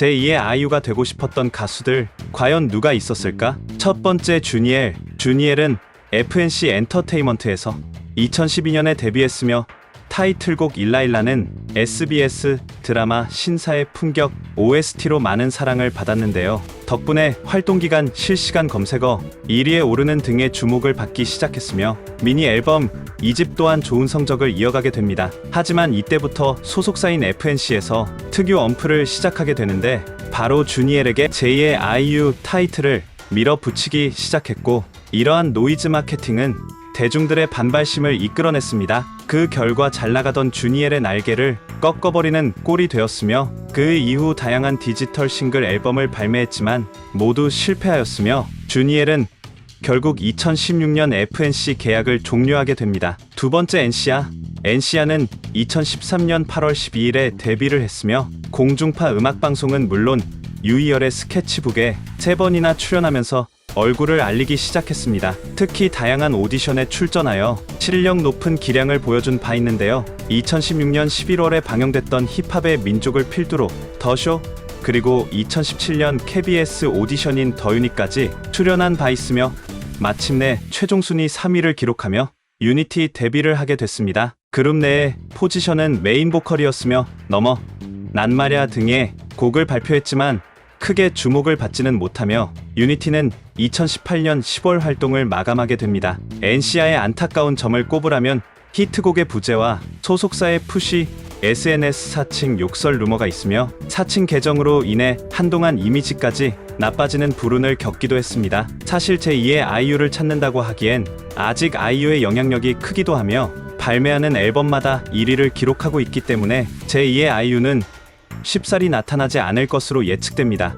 제2의 아이유가 되고 싶었던 가수들 과연 누가 있었을까? 첫 번째 주니엘. 주니엘은 FNC 엔터테인먼트에서 2012년에 데뷔했으며 타이틀곡 일라일라는 SBS 드라마 신사의 품격 OST로 많은 사랑을 받았는데요. 덕분에 활동 기간 실시간 검색어 1위에 오르는 등의 주목을 받기 시작했으며 미니 앨범 2집 또한 좋은 성적을 이어가게 됩니다. 하지만 이때부터 소속사인 FNC에서 특유 엄프를 시작하게 되는데 바로 주니엘에게 제2의 아이유 타이틀을 밀어붙이기 시작했고 이러한 노이즈 마케팅은 대중들의 반발심을 이끌어냈습니다. 그 결과 잘 나가던 주니엘의 날개를 꺾어버리는 꼴이 되었으며 그 이후 다양한 디지털 싱글 앨범을 발매했지만 모두 실패하였으며 주니엘은 결국 2016년 FNC 계약을 종료하게 됩니다. 두 번째 NC아 NC아는 2013년 8월 12일에 데뷔를 했으며 공중파 음악 방송은 물론 유이열의 스케치북에 세 번이나 출연하면서 얼굴을 알리기 시작했습니다. 특히 다양한 오디션에 출전하여 실력 높은 기량을 보여준 바 있는데요. 2016년 11월에 방영됐던 힙합의 민족을 필두로 더쇼 그리고 2017년 KBS 오디션인 더유니까지 출연한 바 있으며 마침내 최종 순위 3위를 기록하며 유니티 데뷔를 하게 됐습니다. 그룹 내의 포지션은 메인 보컬이었으며 넘어 난마랴 등의 곡을 발표했지만 크게 주목을 받지는 못하며 유니티는 2018년 10월 활동을 마감하게 됩니다. NC아의 안타까운 점을 꼽으라면 히트곡의 부재와 소속사의 푸시, SNS 사칭 욕설 루머가 있으며 사칭 계정으로 인해 한동안 이미지까지 나빠지는 불운을 겪기도 했습니다. 사실 제2의 아이유를 찾는다고 하기엔 아직 아이유의 영향력이 크기도 하며 발매하는 앨범마다 1위를 기록하고 있기 때문에 제2의 아이유는 쉽사리 나타나지 않을 것으로 예측됩니다.